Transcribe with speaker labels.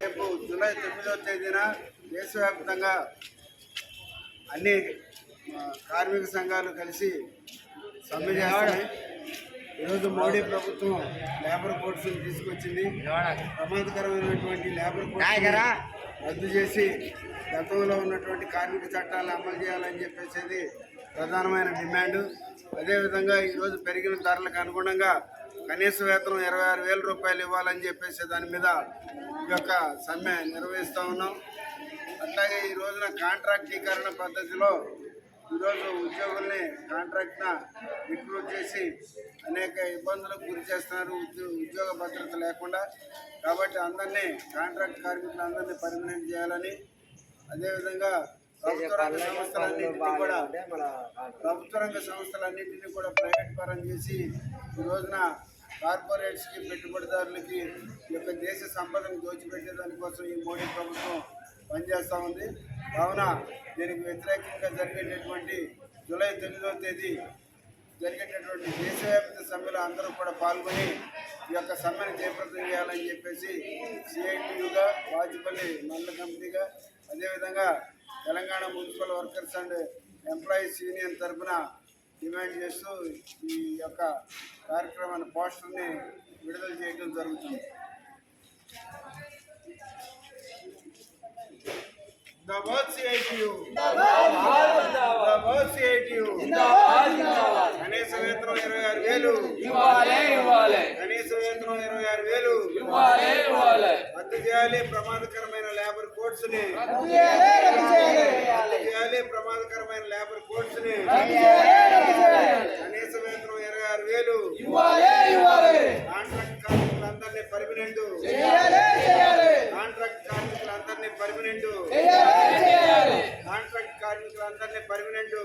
Speaker 1: రేపు జూలై తొమ్మిదవ తేదీన దేశవ్యాప్తంగా అన్ని కార్మిక సంఘాలు కలిసి సమ్మె చేస్తాయి ఈరోజు మోడీ ప్రభుత్వం లేబర్ కోడ్స్ని తీసుకొచ్చింది. ప్రమాదకరమైనటువంటి లేబర్ కోడ్ రద్దు చేసి గతంలో ఉన్నటువంటి కార్మిక చట్టాలను అమలు చేయాలని చెప్పేసేది ప్రధానమైన డిమాండ్. అదేవిధంగా ఈరోజు పెరిగిన ధరలకు అనుగుణంగా కనీస వేతనం ఇరవై ఆరు వేల రూపాయలు ఇవ్వాలని చెప్పేసి దాని మీద ఈ యొక్క సమ్మె నిర్వహిస్తూ ఉన్నాం. అట్లాగే ఈ రోజున కాంట్రాక్టీకరణ పద్ధతిలో ఉద్యోగుల్ని కాంట్రాక్ట్న రిక్రూట్ చేసి అనేక ఇబ్బందులకు గురి చేస్తున్నారు. ఉద్యో ఉద్యోగ భద్రత లేకుండా. కాబట్టి అందరినీ కాంట్రాక్ట్ కార్మికులు అందరినీ పర్మనెంట్ చేయాలని అదేవిధంగా ప్రభుత్వ రంగ సంస్థలన్నింటినీ కూడా ప్రభుత్వ రంగ సంస్థలన్నింటినీ కూడా ప్రైవేట్ పరం చేసి ఈ రోజున కార్పొరేట్స్కి పెట్టుబడిదారులకి ఈ యొక్క దేశ సంపదను దోచిపెట్టే దానికోసం ఈ మోడీ ప్రభుత్వం పనిచేస్తూ ఉంది. కావున దీనికి వ్యతిరేకంగా జరిగేటటువంటి జూలై తొమ్మిదవ తేదీ జరిగేటటువంటి దేశవ్యాప్త సమ్మెలో అందరూ కూడా పాల్గొని ఈ యొక్క సమ్మెను జయప్రదం చేయాలని చెప్పేసి సిఐటియుగా వాజ్పల్లి మండల కమిటీగా అదేవిధంగా Telangana municipal workers and employees union తరఫున డిమాండ్ చేస్తూ ఈ యొక్క కార్యక్రమాన్ని పోస్టర్ని విడుదల చేయడం జరుగుతుంది. కనీస వేతనం ఇరవై ఆరు వేలు.
Speaker 2: ఇవ్వాలి ఇవ్వాలి.
Speaker 1: కనీస వేతనం ఇరవై ఆరు వేలు.
Speaker 2: ఇవ్వాలి ఇవ్వాలి.
Speaker 1: రద్దు చేయాలి ప్రమాదకరమైన లేబర్ కోడ్స్ని రద్దు చేయాలి. ప్రమాదకరమైన లేబర్ కోడ్స్ని కనీస వేతనం ఇరవై ఆరు వేలు.
Speaker 2: ఇవ్వాలి ఇవ్వాలి.
Speaker 1: కాంట్రాక్ట్ కార్మికులందరినీ పర్మనెంట్ పర్మనెంట్. కాంట్రాక్ట్ కార్మికులందరినీ పర్మనెంట్.